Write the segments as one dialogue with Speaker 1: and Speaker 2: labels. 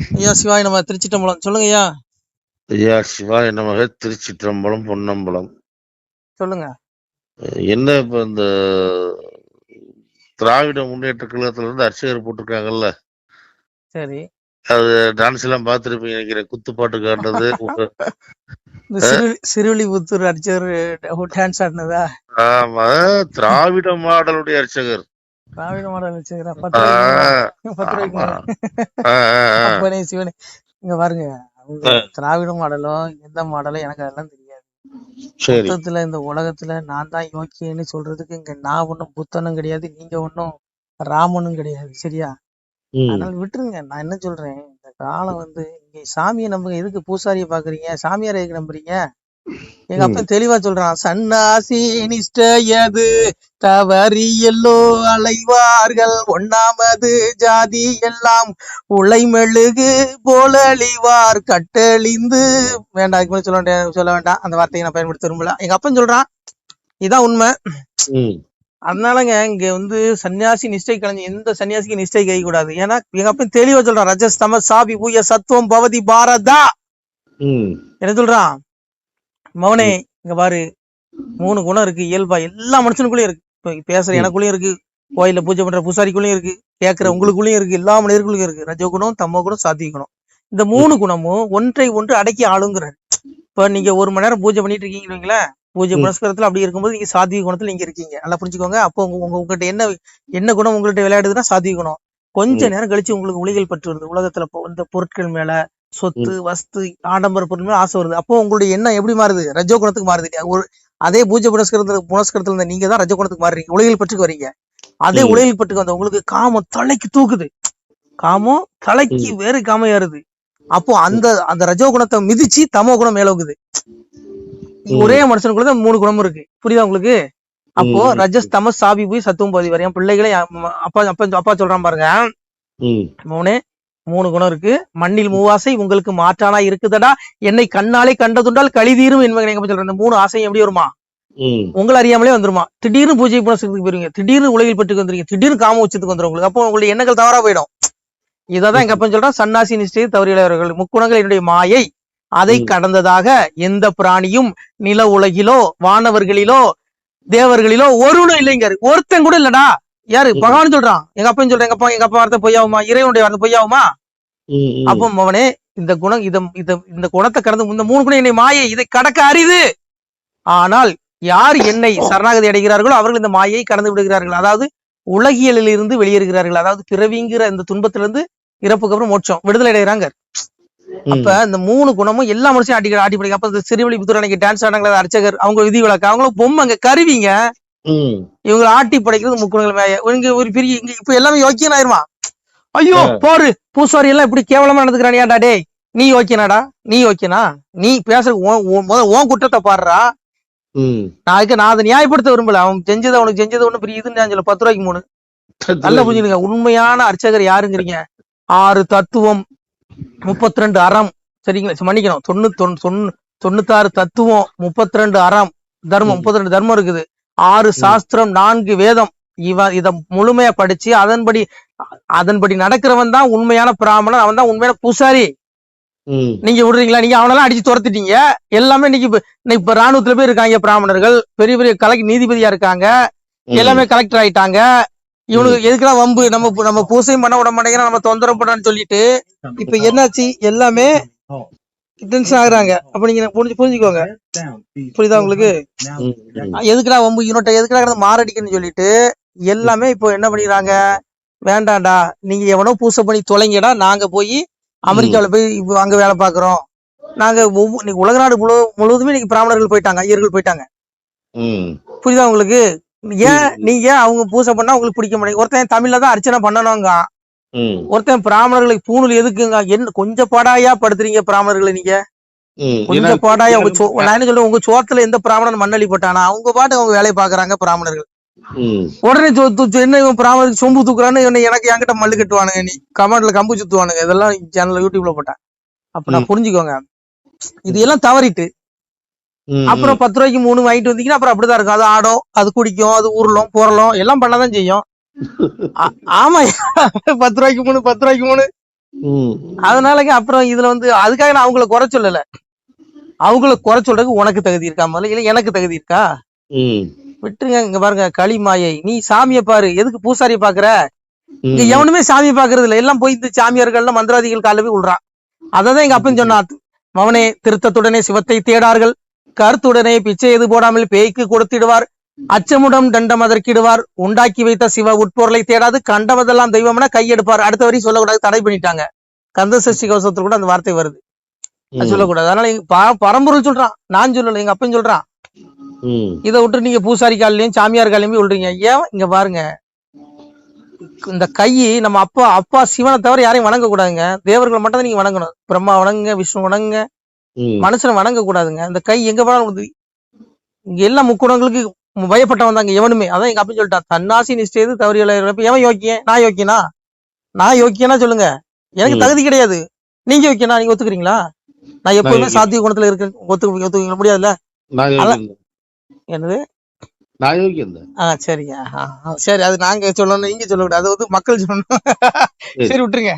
Speaker 1: ஐயா சிவாய் நம்ம திருச்சிட்டம்பலம் சொல்லுங்க ஐயா.
Speaker 2: ஐயா சிவாய நமக திருச்சிற்றம்பலம் பொன்னம்பலம்.
Speaker 1: சொல்லுங்க.
Speaker 2: என்ன இப்ப இந்த திராவிட முன்னேற்ற கழகத்துல இருந்து அர்ச்சகர் போட்டிருக்காங்கல்ல?
Speaker 1: சரி.
Speaker 2: அது டான்ஸ் எல்லாம் பார்த்திருப்பீங்க நினைக்கிறேன். குத்துப்பாட்டு காட்டுறது
Speaker 1: இந்த சிறு சிறுவில்லிபுத்தூர் அடிச்சவர் டான்ஸ் ஆடினதா?
Speaker 2: ஆமா திராவிட மாடலுடைய அர்ச்சகர்
Speaker 1: திராவிட மாடல் வச்சுக்கிறா பத்து ரூபாய்க்கு சிவனே. இங்க பாருங்க. திராவிட மாடலும் எந்த மாடலும் எனக்கு அதெல்லாம் தெரியாது. மொத்தத்துல இந்த உலகத்துல நான் தான் யோக்கியன்னு சொல்றதுக்கு இங்க நான் ஒண்ணும் புத்தனும் கிடையாது நீங்க ஒண்ணும் ராமனும் கிடையாது சரியா? அதனால விட்டுருங்க. நான் என்ன சொல்றேன்? இந்த காலம் வந்து இங்க சாமியை நம்புங்க. எதுக்கு பூசாரியை பாக்குறீங்க? சாமியாரை எதுக்கு நம்புறீங்க? எங்க. அப்பா தெளிவா சொல்றான் சன்னாசி நிஷ்டையது தவறி எல்லோ அலைவார்கள். ஒண்ணாமது ஜாதி எல்லாம் உலை மெழுகு போல அழிவார். கட்டழிந்து வேண்டாம் அதுக்கு சொல்ல வேண்டிய சொல்ல வேண்டாம். அந்த வார்த்தையை நான் பயன்படுத்த விரும்பல. எங்க அப்பன் சொல்றான் இதான் உண்மை. அதனாலங்க இங்க வந்து சன்னியாசி நிஷ்டை கலைஞர் எந்த சன்னியாசிக்கு நிஷ்டை கை கூடாது. ஏன்னா எங்க அப்பன் தெளிவா சொல்றான் ரஜஸ் தம சாபி பூய சத்துவம் பவதி பாரதா. என்ன சொல்றான்? மவனே இங்க பாரு. மூணு குணம் இருக்கு இயல்பா. எல்லா மனுஷனுக்குள்ளயும் இருக்கு. பேசுற. எனக்குள்ளயும் இருக்கு. கோயில்ல பூஜை பண்ற பூசாரிக்குள்ளயும் இருக்கு. கேட்கிற உங்களுக்குள்ளயும் இருக்கு. எல்லா மனிதர்களுக்கும் இருக்கு. ரஜகுணம் தமோ குணம் சாத்விக குணம். இந்த மூணு குணமும் ஒன்றை ஒன்று அடக்கி ஆளுங்கிறார். இப்ப நீங்க ஒரு மணி நேரம் பூஜை பண்ணிட்டு இருக்கீங்கன்னு வைங்களேன் பூஜை. புனஸ்கரத்துல அப்படி இருக்கும்போது நீங்க சாத்விக குணத்துல நீங்க இருக்கீங்க. நல்லா புரிஞ்சுக்கோங்க. அப்போ உங்க உங்க- உங்ககிட்ட என்ன என்ன குணம் உங்கள்கிட்ட விளையாடுதுன்னா சாத்விக குணம். கொஞ்ச.
Speaker 2: நேரம்
Speaker 1: கழிச்சு உங்களுக்கு உளிகள் பற்று வருது. உலகத்துல இந்த பொருட்கள் மேல சொத்து வஸ்து ஆடம்பர பொருள் ஆசை வருது. அப்போ உங்களுடைய எண்ணம் எப்படி மாறுது? ரஜோ குணத்துக்கு மாறுது? ஒரு அதே பூஜை புனஸ்கரத்துல புனஸ்கரத்துல இருந்த நீங்க தான் ரஜோ குணத்துக்கு மாறுறீங்க. உலகில் பற்றுக்கு வரீங்க. அதே. உலகில் பற்றுக்கு வந்த உங்களுக்கு காமம் தலைக்கு தூக்குது. காமம் தலைக்கு வேறு காமம் ஏறுது. அப்போ அந்த அந்த ரஜோ குணத்தை மிதிச்சு தமோ குணம் மேலோகுது. ஒரே மனுஷனுக்குள்ள மூணு குணம் இருக்கு. புரியுதா உங்களுக்கு? அப்போ. ரஜஸ் தமஸ் சாபி போய் சத்துவம் பாதி வரையும். பிள்ளைகளே அப்பா அப்பா அப்பா சொல்றான் பாருங்க.
Speaker 2: ம்,
Speaker 1: மூணே குணம் இருக்கு. மண்ணில் மூவாசை உங்களுக்கு மாற்றானா இருக்குதடா? என்னை கண்ணாலே கண்டதுண்டால் கழிதீரும் என்பதை இந்த மூணு ஆசையும் எப்படி வருமா? உங்களை அறியாமலே வந்துருமா? திடீர்னு பூஜை புனஸ்கரத்துக்கு போயிருவீங்க. திடீர்னு உலகில் பட்டுக்கு வந்துருங்க திடீர்னு காம உச்சத்துக்கு வந்துரும் உங்களுக்கு. அப்போ உங்களுடைய எண்ணங்கள் தவறா போயிடும். இதான் எங்க அப்பன் சொல்றான் சன்னாசி நிஷ்டை தவறியவர்கள் முக்குணங்கள் என்னுடைய மாயை. அதை. கடந்ததாக எந்த பிராணியும் நில உலகிலோ வானவர்களிலோ தேவர்களிலோ ஒருவனும் இல்லைங்க. ஒருத்தன் கூட இல்லடா. யாரு. பகவான் சொல்றான். எங்க அப்பன் சொல்றேன் எங்க அப்பா எங்க அப்பா வார்த்தை பொய்யாவுமா இறைவனுடைய வார்த்தை பொய்யாவுமா. அப்போ அவனே இந்த குணம் இத இத இந்த குணத்தை கடந்து இந்த மூணு குணம் என்னை மாயை இதை கடக்க அரிது. ஆனால் யார் என்னை சரணாகதி அடைகிறார்களோ அவர்கள் இந்த மாயை கடந்து விடுகிறார்கள். அதாவது உலகியலில் இருந்து வெளியேறுகிறார்கள். அதாவது பிறவிங்கிற இந்த துன்பத்திலிருந்து இறப்புக்கு அப்புறம் மோட்சம் விடுதலை அடைகிறாங்க. அப்ப இந்த மூணு குணமும் எல்லா மனுஷனும் ஆட்டி ஆட்டி படிக்க அப்ப இந்த சிறுவழி புத்தூர் அன்னைக்கு டான்ஸ் ஆனாங்களா அர்ச்சகர் அவங்க விதி விளக்கு அவங்களும் பொம்மைங்க கருவிங்க. இவங்க ஆட்டி படைக்கிறது முக்குணங்கள் இங்க ஒரு பெரிய இங்க இப்ப எல்லாமே யோக்கியன் ஆயிருமா? ஐயோ. போரு பூசாரி எல்லாம் இப்படி கேவலமா நடந்துக்கிறானியாடா டேய் நீ யோக்கியனாடா? நீ யோக்கியனா? நீ பேசுற முத உன் குற்றத்தை பாடுறா. நான் அதுக்கு நான் அதை நியாயப்படுத்த விரும்பல. அவன் செஞ்சது அவனுக்கு செஞ்சது ஒண்ணு பெரிய இதுன்னு நான் சொல்ல பத்து ரூபாய்க்கு மூணு. நல்லா புரிஞ்சுடுங்க உண்மையான அர்ச்சகர் யாருங்கிறீங்க? ஆறு தத்துவம் முப்பத்தி ரெண்டு அறம். சரிங்களா? சரி, மன்னிக்கணும். தொண்ணூத்தி தொண்ணூ தொண்ணூத்தாறு தத்துவம் முப்பத்தி ரெண்டு அறம். தர்மம். முப்பத்தி ரெண்டு தர்மம் இருக்குது. ஆறு சாஸ்திரம் நான்கு வேதம் இவன் இத முழுமையா படிச்சு அதன்படி அதன்படி நடக்கிறவன் தான் உண்மையான பிராமணன் அவன் தான் உண்மையான பூசாரி. நீங்க விடுறீங்களா? நீங்க அவனெல்லாம் அடிச்சு துரத்திட்டீங்க. எல்லாமே இன்னைக்கு இப்ப- ராணுவத்துல போய் இருக்காங்க பிராமணர்கள். பெரிய பெரிய கலெக்ட் நீதிபதியா இருக்காங்க. எல்லாமே கலெக்டர் ஆயிட்டாங்க. இவனுக்கு எதுக்குடா வம்பு? நம்ம நம்ம பூசையும் பண்ண விட மாட்டேங்கிறான் நம்ம தொந்தரவு பண்ணான்னு சொல்லிட்டு. இப்ப என்னாச்சு? எல்லாமே டென்ஷன் ஆகுறாங்க. அப்ப நீங்க புரிஞ்சு புரிஞ்சுக்கோங்க. புரியுதா உங்களுக்கு. எதுக்குடா வம்பு இவன்ட்ட எதுக்குடா மாரடிக்கணும்னு சொல்லிட்டு எல்லாமே இப்போ என்ன பண்ணிடுறாங்க? வேண்டாம்டா. நீங்க எவனோ பூசை பண்ணி தொலைங்கடா. நாங்க போய் அமெரிக்காவுல போய் இப்போ அங்க வேலை பாக்குறோம் நாங்க இன்னைக்கு உலக நாடு முழு முழுவதுமே இன்னைக்கு பிராமணர்கள் போயிட்டாங்க ஐயர்கள் போயிட்டாங்க. புரியுதா உங்களுக்கு? ஏன் நீங்க அவங்க பூசை பண்ணா உங்களுக்கு பிடிக்க மாட்டேங்குது? ஒருத்தன் தமிழ்ல தான் அர்ச்சனை பண்ணணுங்க ஒருத்தன் பிராமணர்களுக்கு பூணூல் எதுக்குங்க? என்ன கொஞ்சம் பாடாயா படுத்துறீங்க பிராமணர்களை நீங்க. கொஞ்சம் பாடாயா நான் என்ன சொல்றேன் உங்க சோத்துல எந்த பிராமணன் மண்ணள்ளி போட்டானா அவங்க பாட்டு அவங்க வேலையை பாக்குறாங்க பிராமணர்கள்.
Speaker 2: ம்,
Speaker 1: உடனே என்ன இவன் பிராமணருக்கு சொம்பு தூக்குறான்னு இவனை எனக்கு என்கிட்ட மல்லு கட்டுவானுங்க நீ. கமெண்ட்ல கம்பு சுத்துவானுங்க. இதெல்லாம் சேனல்ல யூடியூப்ல போட்டேன் அப்ப நான். புரிஞ்சுக்கோங்க. இது எல்லாம் தவறிட்டு. அப்புறம் பத்து ரூபாய்க்கு மூணு வாங்கிட்டு வந்தீங்கன்னா அப்புறம் அப்படிதான் இருக்கும். அது ஆடும் அது குடிக்கும் அது உருளும் புரளும் எல்லாம் பண்ணாதான் செய்யும். ஆமா பத்து ரூபாய்க்கு மூணு பத்து ரூபாய்க்கு மூணு. அதனாலங்க அப்புறம் இதுல வந்து அதுக்காக நான் அவங்கள குறை சொல்லல. அவங்கள குறை சொல்றதுக்கு உனக்கு தகுதி இருக்கா முதல்ல? இல்ல எனக்கு தகுதி இருக்கா? விட்டுருங்க இங்க பாருங்க களி மாயை. நீ சாமியை பாரு. எதுக்கு பூசாரியை பாக்குற? இங்க. எவனுமே சாமியை பாக்குறது இல்ல எல்லாம் போய் இந்த சாமியார்கள்லாம் மந்திராதிகள் கால போய் விடுறான் அததான் எங்க அப்பன் சொன்னா மவனே திருத்தத்துடனே சிவத்தை தேடார்கள். கருத்துடனே பிச்சை எது போடாமல் பேய்க்கு கொடுத்திடுவார். அச்சமுடம் தண்டம் அதற்கிடுவார். உண்டாக்கி வைத்த சிவ உட்பொருளை தேடாது. கண்டவதெல்லாம் தெய்வம்னா கையெடுப்பார். அடுத்த வரையும் சொல்லக்கூடாது. தடை பண்ணிட்டாங்க. கந்த சஷ்டி கவசத்துல கூட அந்த வார்த்தை வருது. சொல்லக்கூடாது. அதனால பரம்பொருள் சொல்றான். நான் சொல்லல. எங்க அப்பன் சொல்றான். இதை விட்டு நீங்க பூசாரி காலையும் சாமியார் காலையும் விடுறீங்க ஏன்? இங்க பாருங்க. இந்த கை நம்ம அப்பா அப்பா சிவனை தவிர யாரையும் வணங்க கூடாதுங்க தேவர்களை மட்டும் தான் நீங்க வணங்கணும். பிரம்மா வணங்குங்க விஷ்ணு வணங்குங்க. மனுஷனை வணங்க கூடாதுங்க இந்த கை எங்க போனாலும் எல்லா முக்குணங்களுக்கு பயப்பட்டவன் தாங்க எவனுமே. அதான் எங்க அப்பா சொல்லிட்டான் தன்னாசி நிஷ்டேது தவறியல எவன் யோக்கியன்? நான் யோக்கியனா? நான் யோக்கியனா சொல்லுங்க. எனக்கு. தகுதி கிடையாது. நீங்க யோக்கியனா? நீங்க ஒத்துக்கிறீங்களா? நான் எப்பவுமே. சாத்திய குணத்துல இருக்கேன். ஒத்து ஒத்துக்க முடியாதுல்ல. என்னது?
Speaker 2: நான்
Speaker 1: சரிங்க. சரி அது நாங்க சொல்லணும் நீங்க சொல்லக்கூடாது அது வந்து மக்கள் சொல்லணும். சரி. விட்டுருங்க.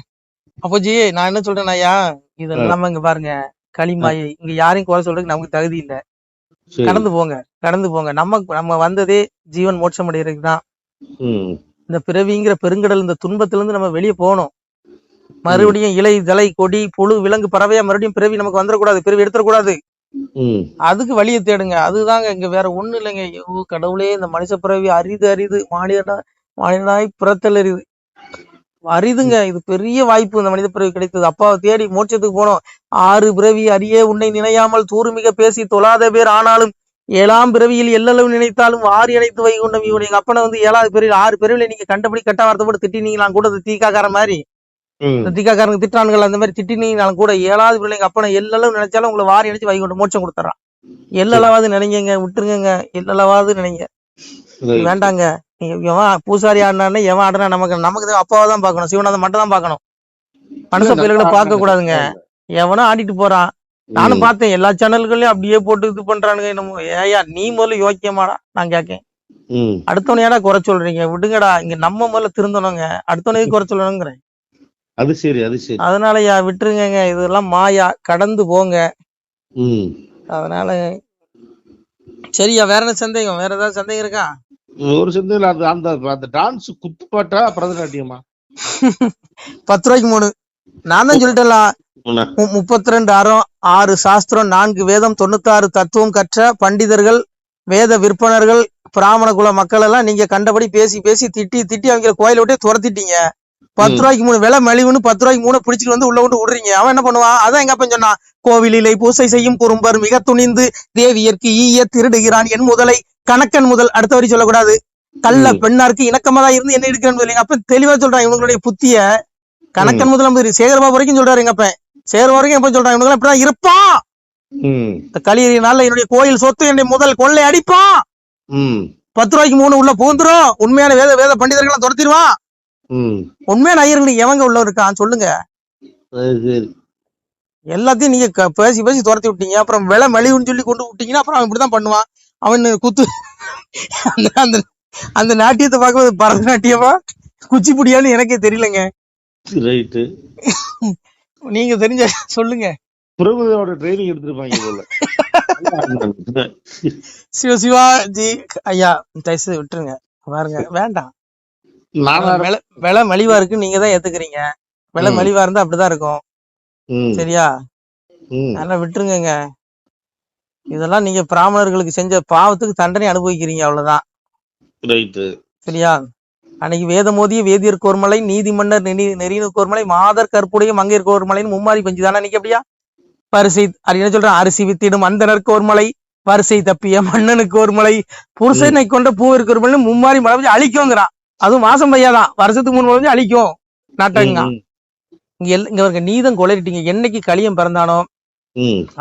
Speaker 1: அப்போஜி நான் என்ன சொல்றேன் ஐயா இது
Speaker 2: ஆ.
Speaker 1: நம்ம இங்க பாருங்க. களிமாயை இங்க யாரையும் குறை சொல்றதுக்கு நமக்கு தகுதி இல்ல. கடந்து போங்க கடந்து போங்க. நம்ம நம்ம வந்ததே ஜீவன் மோட்சம் அடைகிறதுக்கு தான். இந்த பிறவிங்கிற பெருங்கடல் இந்த துன்பத்துல இருந்து நம்ம வெளியே போகணும். மறுபடியும் இலை தலை கொடி புழு விலங்கு பறவையா மறுபடியும் பிறவி நமக்கு வந்துடக்கூடாது பிறவி எடுத்துடக்கூடாது. அதுக்கு வழியை தேடுங்க. அதுதாங்க இங்க வேற ஒண்ணு இல்லைங்க. ஐயோ கடவுளே இந்த மனுஷ பிறவி அரிது அரிது. மானிடா மானிடனாய் பிறத்தல் அரிது. அரிதுங்க. இது பெரிய வாய்ப்பு இந்த மனித பிறவி கிடைத்தது. அப்பாவை தேடி மோட்சத்துக்கு போனோம். ஆறு பிறவி அரியே உன்னை நினையாமல் தூருமிக பேசி தொழாத பேர் ஆனாலும் ஏழாம் பிறவியில் எல்லளவு நினைத்தாலும் ஆறு இணைத்து வை கொண்ட இவன் எங்க அப்பனை வந்து ஏழாவது பிறவியில் ஆறு பிறவில நீங்க கண்டபடி கட்ட வார்த்தை போட்டு திட்டினீங்களாம் கூட தீக்காக்கார மாதிரி. தீக்காக்காரங்க திட்டானுங்கள் அந்த மாதிரி திட்டினீங்களாலும் கூட ஏழாவது பிறவில எங்க அப்பனை எல்லளவு நினைச்சாலும் உங்களை வாரி இணைச்சு வை கொண்டு மோட்சம் கொடுத்துறான். எல்லளவாவது நினைங்க விட்டுருங்க எல்லளவாவது நினைங்க. வேண்டாங்க. எவன் பூசாரி ஆடினானே எவன் ஆடுனா நமக்கு நமக்கு தான் அப்பாவை தான் பார்க்கணும். சிவநாதன் மட்டும் தான் பார்க்கணும். மனுஷ பயிர்களை பார்க்க கூடாதுங்க எவனோ ஆடிட்டு போறான். நானும். பார்த்தேன் எல்லா சேனல்களையும் அப்படியே போட்டு இது பண்றானுங்க என்னமோ. ஏயா நீ முதல்ல யோக்கியமாடா நான் கேட்கேன்
Speaker 2: ம்.
Speaker 1: அடுத்தவனை ஏடா குறை சொல்றீங்க? விடுங்கடா இங்க நம்ம முதல்ல திருந்தணுங்க. அடுத்தவனையே குறை சொல்லணுங்கிறேன்.
Speaker 2: அது சரி அது சரி.
Speaker 1: அதனாலயா விட்டுருங்கங்க. இதெல்லாம் மாயா கடந்து போங்க. அதனால சரியா வேற என்ன சந்தேகம்? வேற ஏதாவது சந்தேகம் இருக்கா?
Speaker 2: ஒரு சந்தேகம் அந்த அந்த அந்த டான்ஸ் குத்துப்பாட்டா பரதநாட்டியமா?
Speaker 1: பத்து ரூபாய்க்கு மூணு. நான் தான் சொல்லிட்டேன்ல.
Speaker 2: என்ன?
Speaker 1: முப்பத்தி ரெண்டு அறம் ஆறு சாஸ்திரம் நான்கு வேதம் தொண்ணூத்தாறு தத்துவம் கற்ற பண்டிதர்கள் வேத விற்பனர்கள் பிராமண குல மக்கள் எல்லாம் நீங்க கண்டபடி பேசி பேசி திட்டி திட்டி அவங்க கோயில விட்டே துரத்திட்டீங்க. பத்து. ரூபாய்க்கு மூணு விலை மலிவுன்னு பத்து ரூபாய்க்கு மூணு பிடிச்சிட்டு வந்து உள்ள விட்டு விடுறீங்க. அவன் என்ன பண்ணுவான்? அதான் எங்க அப்பன் சொன்னான். கோவிலிலை பூசை செய்யும் குறும்பர் மிக துணிந்து தேவியர்க்கு ஈய திருடுகிறான் என் முதலை. கணக்கன் முதல் அடுத்த வரி சொல்லக்கூடாது.
Speaker 2: ம்.
Speaker 1: பெண்ணாருக்கு இணக்கமா தான் இருந்து என்ன எடுக்கிறேன்னு எங்க அப்பன் தெளிவா சொல்றான் இவங்களுடைய புத்திய. கணக்கன் முதல் நம்பர் சேகர்பாபு வரைக்கும் சொல்றாரு எங்க அப்பன். சேகர்பாபு வரைக்கும் எப்ப சொல்றான்? இவங்க இப்படிதான் இருப்பான். இந்த களியறினால என்னுடைய கோயில் சொத்து என்னுடைய முதல் கொள்ளை அடிப்பான். பத்து ரூபாய்க்கு மூணு உள்ள புகுந்துரும். உண்மையான வேத வேத பண்டிதர்களை துரத்திடுவான். உண்மையான ஐயர்கள் எவங்க உள்ள இருக்கான் சொல்லுங்க. எல்லாத்தையும் நீங்க பேசி பேசி துரத்தி விட்டீங்க. அப்புறம் விலை மலிவுன்னு சொல்லி கொண்டு விட்டீங்கன்னா அப்புறம் அவன் இப்படிதான் பண்ணுவான். அவன் குத்து. அந்த அந்த நாட்டியத்தை பார்க்கும்போது பரதநாட்டியமா? குச்சிப்புடியான்னு எனக்கே தெரியலங்க.
Speaker 2: ரைட்டு
Speaker 1: நீங்க தெரிஞ்ச சொல்லுங்க.
Speaker 2: பிரபுதோட ட்ரைனிங் எடுத்திருப்பாங்க போல.
Speaker 1: சிவ சிவா ஜி ஐயா தயவுசெய்து விட்டுருங்க. பாருங்க வேண்டாம். விலை மலிவா இருக்கு நீங்க தான் ஏத்துக்கிறீங்க. விலை. மலிவா இருந்தா அப்படிதான் இருக்கும். சரியா. அதெல்லாம் விட்டுருங்கங்க. இதெல்லாம் நீங்க பிராமணர்களுக்கு செஞ்ச பாவத்துக்கு தண்டனை அனுபவிக்கிறீங்க அவ்வளவுதான். சரியா? அன்னைக்கு வேதமோதிய வேதியர் கோர்மலை நீதி மன்னர் நெறி நெறினு கோர்மலை மாதர் கற்புடைய மங்கையர் கோர்மலைன்னு மும்மாரி பஞ்சு. தானே அன்னைக்கு அப்படியா? பரிசை என்ன சொல்றேன்? அரிசி வித்திடும் அந்தனர் கோர்மலை வரிசை தப்பிய மன்னனுக்கு ஒரு மலை புருஷனை கொண்ட பூவிற்கு ஒரு மலை மும்மாரி மழை பெஞ்சு அழிக்குங்கிறான். அதுவும் மாசம் பையாதான். வருஷத்துக்கு மூணு மழை அழிக்கும். நாட்டங்க. இங்க இங்க நீதம் கொலையிட்டீங்க என்னைக்கு களியம் பிறந்தானோ.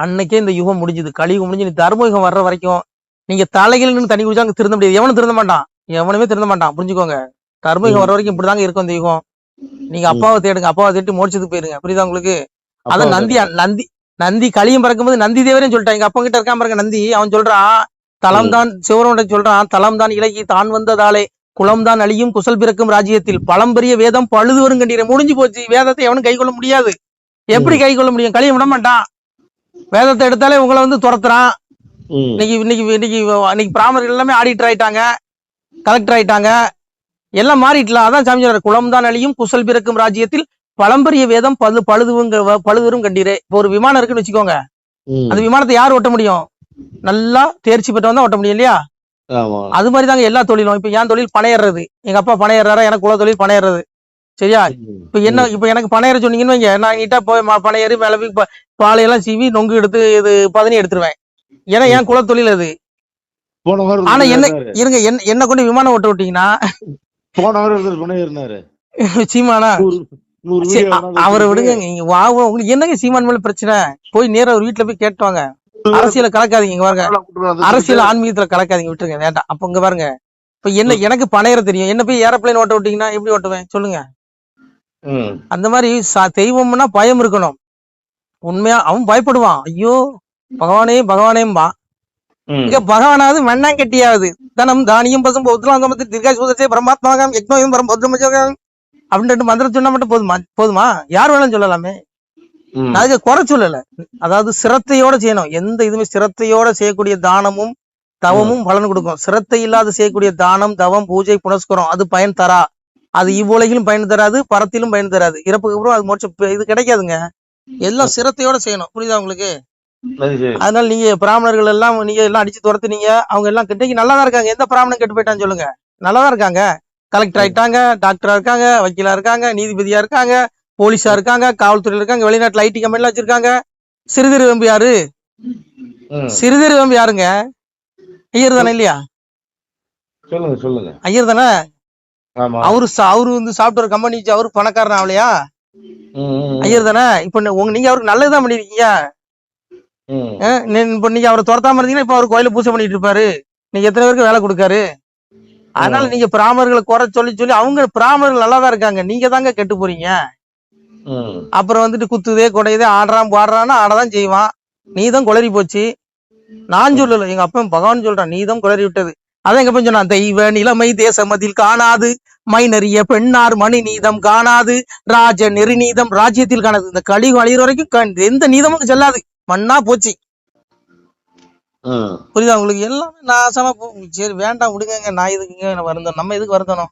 Speaker 1: அன்னைக்கே இந்த யுகம் முடிஞ்சுது. கலியுகம் முடிஞ்சு நீ தர்ம யுகம் வர்ற வரைக்கும் நீங்க தலைகள் தண்ணி குடிச்சா திருந்த முடியாது. எவனும் திருந்த மாட்டான். எவனுமே திருந்த மாட்டான். புரிஞ்சுக்கோங்க. தர்ம யுகம் வர வரைக்கும் இப்படிதாங்க இருக்கும் இந்த யுகம். நீங்க அப்பாவை தேடுங்க. அப்பாவை தேடி மோட்சத்துக்கு போயிருங்க. புரியுதா உங்களுக்கு? அதான் நந்தி நந்தி நந்தி களியும் பறக்கும்போது நந்தி தேவரேன்னு சொல்லிட்டான் எங்க அப்பா கிட்ட இருக்கான் பாருங்க நந்தி. அவன் சொல்றான் தலம் தான் சிவரோட சொல்றான் தலம் தான் இலகி தான் வந்ததாலே குளம்தான் அழியும் குசல் பிறக்கும் ராஜ்யத்தில். பழம்பெரிய வேதம் பழுது வரும் கண்டீரை முடிஞ்சு போச்சு. வேதத்தை எவனும் கை கொள்ள முடியாது. எப்படி கை கொள்ள முடியும்? கழிய விட மாட்டான். வேதத்தை எடுத்தாலே உங்களை வந்து துரத்துறான். இன்னைக்கு இன்னைக்கு இன்னைக்கு இன்னைக்கு பிராமணர்கள் எல்லாமே ஆடிட்டர் ஆயிட்டாங்க. கலெக்டர் ஆயிட்டாங்க. எல்லாம் மாறிட்டலாம் அதான் சாமி சொல்றாரு குளம் தான் அழியும் குசல் பிறக்கும் ராஜ்யத்தில் பழம்பெரிய வேதம் பழு பழுதுவங்க பழுதுவரும் கண்டீரே. இப்போ ஒரு விமானம் இருக்குன்னு வச்சுக்கோங்க. அந்த விமானத்தை யார் ஓட்ட முடியும்? நல்லா தேர்ச்சி பெற்றவன் தான் ஓட்ட முடியும் இல்லையா? அது மாதிரி தாங்க எல்லா தொழிலும். இப்ப என் தொழில் பணையறது எங்க அப்பா பணையறாரா எனக்கு குல தொழில் பணையறது சரியா. இப்ப என்ன இப்ப எனக்கு பணையற சொன்னீங்கன்னு வைங்க. நான் நீட்டா போய் பணையறு ப- பாலையெல்லாம் சீவி நொங்கு எடுத்து இது பதனி எடுத்துருவேன். ஏன்னா என் குல தொழில் அது. ஆனா என்ன. இருங்க என்ன என்ன கொண்டு விமானம் ஓட்ட விட்டீங்கன்னா?
Speaker 2: போன வாரம் ஒருத்தர் துணை இருந்தாரு
Speaker 1: சீமானா? அவரை விடுங்க நீங்க வா உங்களுக்கு என்னங்க சீமான் மேல பிரச்சனை? போய் நேரா ஒரு வீட்டுல போய் கேட்டு வாங்க. அரசியல கலக்காதீங்க இங்க பாருங்க. அரசியல் ஆன்மீகத்துல கலக்காதீங்க விட்டுருங்க வேண்டாம். அப்ப இங்க பாருங்க. இப்ப என்ன எனக்கு பணையற தெரியும். என்ன போய் ஏரோப்ளேன் ஓட்ட விட்டீங்கன்னா எப்படி ஓட்டுவேன்? சொல்லுங்க. அந்த மாதிரி தெய்வம்னா பயம் இருக்கணும். உண்மையா அவன் பயப்படுவான். ஐயோ பகவானே பகவானேம்பா. இங்க பகவானாவது மண்ணாங்கட்டியாவது. தனம் தானியம் பசும் பௌத்திரம் தீர்க்கா சுதசே பரமாத்மாகம் யக்னோயம் பரம் பௌத்திரம் அப்படின்ட்டு மந்திரம் சொன்னா மட்டும் போதுமா? போதுமா? யார் வேணாலும் சொல்லலாமே. அதுக்கு குறை சொல்லல. அதாவது சிரத்தையோட செய்யணும். எந்த இதுவுமே சிரத்தையோட செய்யக்கூடிய தானமும் தவமும் பலன் கொடுக்கும். சிரத்தை இல்லாத செய்யக்கூடிய தானம் தவம் பூஜை புனஸ்கரம் அது பயன் தரா. அது இவ்வுலகிலும் பயன் தராது பரத்திலும் பயன் தராது. இறப்புக்கு அப்புறம் அது மோட்சம் இது கிடைக்காதுங்க. எல்லாம் சிரத்தையோட செய்யணும். புரியுதா உங்களுக்கு. அதனால நீங்க பிராமணர்கள் எல்லாம் நீங்க எல்லாம் அடிச்சு துரத்துனீங்க. அவங்க எல்லாம் கிட்டக்கு நல்லா தான் இருக்காங்க. எந்த பிராமணன் கெட்டு போயிட்டான்னு சொல்லுங்க. நல்லா தான் இருக்காங்க. கலெக்டர் ஆயிட்டாங்க டாக்டரா இருக்காங்க வக்கீலா இருக்காங்க நீதிபதியா இருக்காங்க போலீஸா இருக்காங்க காவல்துறையில இருக்காங்க வெளிநாட்டுல ஐடி கம்பெனில வச்சிருக்காங்க. சிறுதிரு வெம்பு யாரு. சிறுதிரு வெம்பு யாருங்க? ஐயர் தானே இல்லையா?
Speaker 2: சொல்லுங்க சொல்லுங்க.
Speaker 1: ஐயர் தானே? அவரு அவரு வந்து சாப்பிட்டு கம்பெனி வச்சு அவரு பணக்காரன் ஆகலையா ஐயர் தானே இப்ப உங்க நீங்க அவருக்கு நல்லதுதான் பண்ணிருக்கீங்க. இப்ப நீங்க அவரை துரத்தாம இருந்தீங்கன்னா இப்ப அவர் கோயில பூஜை பண்ணிட்டு இருப்பாரு. நீங்க எத்தனை பேருக்கு வேலை கொடுக்காரு? அதனால நீங்க பிராமணர்களை குறை சொல்லி சொல்லி அவங்க பிராமணர்கள் நல்லா தான் இருக்காங்க. நீங்க தாங்க கெட்டு போறீங்க. அப்புறம் வந்துட்டு குத்துதே குடையுதே ஆடுறான் பாடுறான்னா ஆடதான் செய்வான். நீதான் குளறி போச்சு. நான் சொல்லல எங்க அப்பன் பகவான் சொல்றான் நீதான் குளறி விட்டது. அதான் எங்க சொன்னான்? தெய்வ நிலைமை தேசமதில் காணாது. மை நெறிய பெண்ணார் மணி நீதம் காணாது. ராஜ நெறி நீதம் ராஜ்யத்தில் காணாது. இந்த கழி அழியிற வரைக்கும் எந்த நீதமும் செல்லாது. மண்ணா போச்சு. புரியுதா உங்களுக்கு? எல்லாமே நாசமா போ சரி வேண்டாம் விடுங்க நான் இதுக்கு வருந்தோம். நம்ம எதுக்கு வருந்தணும்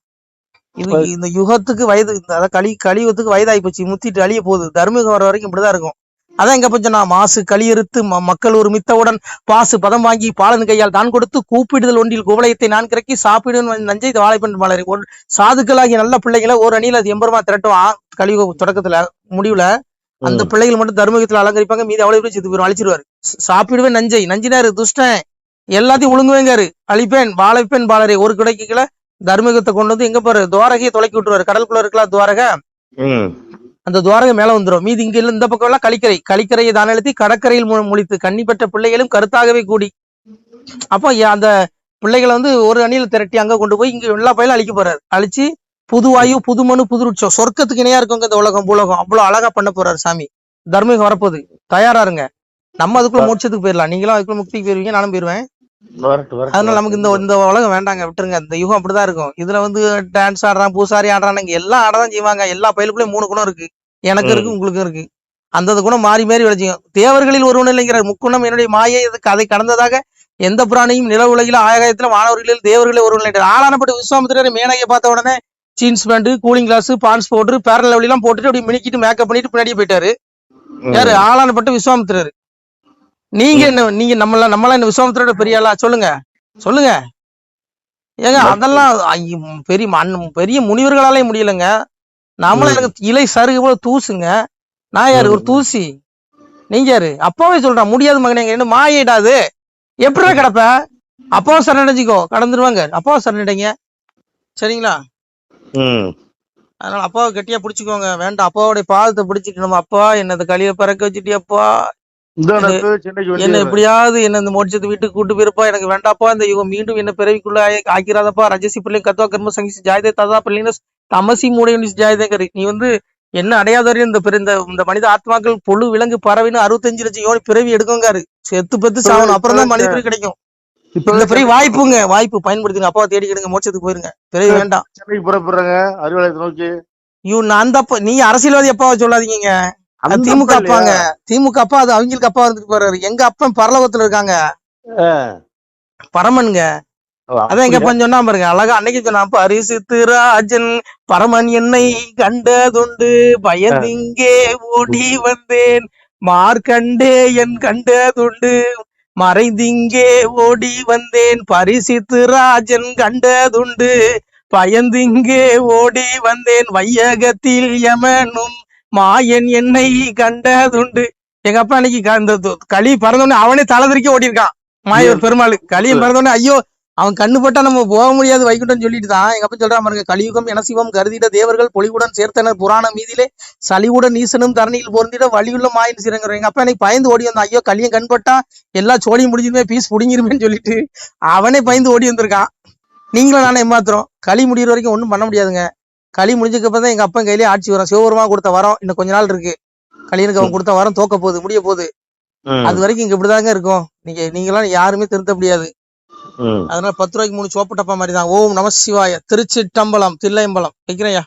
Speaker 1: இது இந்த யுகத்துக்கு வயது இந்த அதாவது கலி கலியுகத்துக்கு வயதாகி போச்சு. முத்திட்டு அழிய போகுது. தர்மயுகம் வர வரைக்கும் இப்படிதான் இருக்கும். அதான் எங்க பஞ்சம் நான் மாசு களியறுத்து மக்கள் ஒரு மித்தவுடன் பாசு பதம் வாங்கி பாலன் கையால் தான் கொடுத்து கூப்பிடுதல் ஒன்றில் குவலயத்தை நான் கிறக்கி சாப்பிடுவேன் நஞ்சை வாழைப்பெண் மலரை. சாதுக்களாகிய நல்ல பிள்ளைகளை ஒரு அணியில அது எம்பெருமா திரட்டுவான் கலியுக தொடக்கத்துல முடிவுல அந்த பிள்ளைகள் மட்டும் தர்மயுகத்துல அலங்கரிப்பாங்க. மீதி அவ்வளவு பேர் செத்து போயிரும் அழிச்சிருவாரு சாப்பிடுவேன் நஞ்சை. நஞ்சினாரு துஷ்டன். எல்லாத்தையும் ஒழுங்குவேங்காரு. அழிப்பேன் வாழைப்பேன் பாலரை. ஒரு கிடைக்கு கீழே தர்மயுகத்தை கொண்டு வந்து எங்க போறாரு துவாரகையை தொலைக்கி விட்டுருவாரு. கடலுக்குள்ள இருக்கலாம் துவாரகை. அந்த துவாரகை மேல வந்துரும். மீதி இங்க இல்ல இந்த பக்கம் எல்லாம் கலிக்கரை கலிக்கரையை தான் அழுத்தி கடற்கரையில் முழித்து கன்னி பெற்ற பிள்ளைகளும் கருத்தாகவே கூடி. அப்போ அந்த பிள்ளைகளை வந்து ஒரு அணியில திரட்டி அங்க கொண்டு போய் இங்க எல்லா பயிலும் அழிக்க போறாரு. அழிச்சு புது வாயு புது மனு புது ருட்சம் சொர்க்கத்துக்கு இணையா இருக்குங்க இந்த உலகம் பூலகம். அவ்வளவு அழகா பண்ண போறாரு சாமி. தர்மயுகம் வரப்போகுது. தயாரா இருங்க. நம்ம அதுக்குள்ள மோட்சத்துக்கு போயிடலாம் நீங்களும் அதுக்குள்ள முக்திக்கு போயிருவீங்க நானும் போயிருவேன். அதனால நமக்கு இந்த. இந்த உலகம் வேண்டாங்க. விட்டுருங்க. இந்த யுகம் அப்படிதான் இருக்கும். இதுல வந்து டான்ஸ் ஆடுறான் பூசாரி ஆடுறான் எல்லாம் ஆடதான் செய்வாங்க. எல்லா பயிலுக்குள்ளயும் மூணு குணம் இருக்கு. எனக்கு இருக்கு உங்களுக்கும் இருக்கு. அந்தந்த குணம் மாறி மாறி விளைச்சிக்கும் தேவர்களில் ஒருவன் இல்லைங்கிறார். முக்குணம் என்னுடைய மாயை இதுக்கு அதை கடந்ததாக எந்த பிராணியும் நில உலகில ஆகாயத்துல வானவர்களில் தேவர்களே ஒருவன் இல்லை. ஆளானப்பட்ட விஸ்வாமித்திரர் மேனகையை பார்த்த உடனே jeans pant cooling glass Pond's powder barrel எல்லாம் போட்டுட்டு அப்படி மினிக்கிட்டு மேக்கப் பண்ணிட்டு பின்னாடியே போயிட்டாரு. யாரு? ஆளானப்பட்ட விஸ்வாமித்திரர். நீங்க என்ன நீங்க நம்மள நம்மள என்ன விஸ்வாமித்திரோட பெரிய ஆளா? சொல்லுங்க. சொல்லுங்க. ஏங்க அதெல்லாம் பெரிய பெரிய முனிவர்களாலே முடியலங்க. நம்மள
Speaker 2: ம்.
Speaker 1: எனக்கு இலை சருகு போல தூசுங்க. நான் யாரு? ஒரு. தூசி. நீங்க யாரு? அப்பாவே சொல்றேன் முடியாது மகனே என்ன மாயிடாது எப்படிடா கிடப்ப? அப்பாவை சரணடைஞ்சிக்கோ கடந்துருவாங்க. அப்பாவை சரணடைங்க. சரிங்களா. அதனால அப்பாவை கெட்டியா பிடிச்சுக்கோங்க. வேண்டாம் அப்பாவுடைய பாதத்தை பிடிச்சிட்டு நம்ம அப்பா என்னது களியில பறக்க வச்சுட்டியப்பா? என்ன. எப்படியாவது என்ன இந்த மோட்சத்து வீட்டுக்கு கூட்டு போயிருப்பா. எனக்கு வேண்டாப்பா இந்த யுகம் மீண்டும் என்ன பிறவிக்குள்ள ஆக்கிறாதப்பா. ரஜசி பிள்ளை கத்வா கர்ம சங்கி ஜாயதே ததா பிள்ளைனஸ் தமசி மூடைய ஜாயதேங்கரு நீ வந்து என்ன அடையாதவரையும் இந்த இந்த இந்த மனித ஆத்மாக்கள் பொழு விலங்கு பறவைன்னு அறுபத்தஞ்சு லட்சம் யோனி பிறவி எடுக்குங்காரு. செத்து பத்து சாகணும் அப்புறம் தான் மனித பிறவி கிடைக்கும். இந்த பெரிய வாய்ப்புங்க வாய்ப்பு. பயன்படுத்துங்க அப்பாவை தேடிக்கிடுங்க மோட்சத்துக்கு போயிருங்க. பிறகு வேண்டாம்.
Speaker 3: சென்னைக்கு புறப்படுறாங்க. அறிவாலயத்தை நோக்கி.
Speaker 1: ஐயோ நான் அப்பா நீ அரசியல்வாதி அப்பாவை சொல்லாதீங்க திமுக
Speaker 3: அப்பா?
Speaker 1: அப்பாங்க. திமுக அப்பா அது அவங்களுக்கு அப்பா வந்துட்டு போறாரு. எங்க அப்பன் பரலோகத்துல இருக்காங்க. பரமனுங்க. அதான் எங்க? அப்பன் சொன்னா பாருங்க அழகா அன்னைக்கு சொன்னா பரிசுத்து ராஜன் பரமன் என்னை கண்டதுண்டு பயந்திங்கே ஓடி வந்தேன். மார்க்கண்டே என் கண்டதுண்டு மறைந்திங்கே ஓடி வந்தேன். பரிசித்து ராஜன் கண்டதுண்டு பயந்திங்கே ஓடி வந்தேன். வையகத்தில் யமனும் மாயன் என்னை கண்டதுண்டு. எங்க அப்பா அன்னைக்கு இந்த களி பறந்தோடனே அவனே தலதிரிக்க ஓடி இருக்கான் மாயூர் பெருமாள் களியும் பறந்தோடனே ஐயோ அவன் கண்ணு பட்டா நம்ம போக முடியாது வைகுண்டம் சொல்லிட்டு தான். எங்க அப்பா சொல்றான் பாருங்க கலியுகம் என சிவம் கருதிட தேவர்கள் பொலிவுடன் சேர்த்தனர் புராணம் மீதிலே. சலிவுடன் ஈசனும் தரணியில் பொருந்திட வழியுள்ள மாயின் சிறங்குற எங்க அப்பா எனக்கு பயந்து ஓடி வந்தான். ஐயோ கலியும் கண்பட்டா எல்லா சோழியும் முடிஞ்சிருமே பீஸ் புடிங்கிருமேன்னு சொல்லிட்டு அவனே பயந்து ஓடி வந்திருக்கான். நீங்களும் நானே ஏமாத்துறோம். களி முடியிற வரைக்கும் ஒண்ணும் பண்ண முடியாதுங்க. களி முடிஞ்சதுக்கு அப்புறம் தான் எங்க அப்பன் கையிலே ஆட்சி வரும். சிவபெருமா கொடுத்த வரம் இன்னும் கொஞ்ச நாள் இருக்கு. கலியனுக்கு அவன் கொடுத்த வரம் தோக்க போகுது முடிய போகுது. அது வரைக்கும் இங்க இப்படிதாங்க இருக்கும். நீங்க நீங்களாம் யாருமே திருத்த முடியாது. அதனால பத்து ரூபாய்க்கு மூணு சோப்பு டப்பா மாதிரி தான் ஓம் நம சிவாய திருச்சி டம்பலம் தில்லையம்பலம். வைக்கிறேன்யா.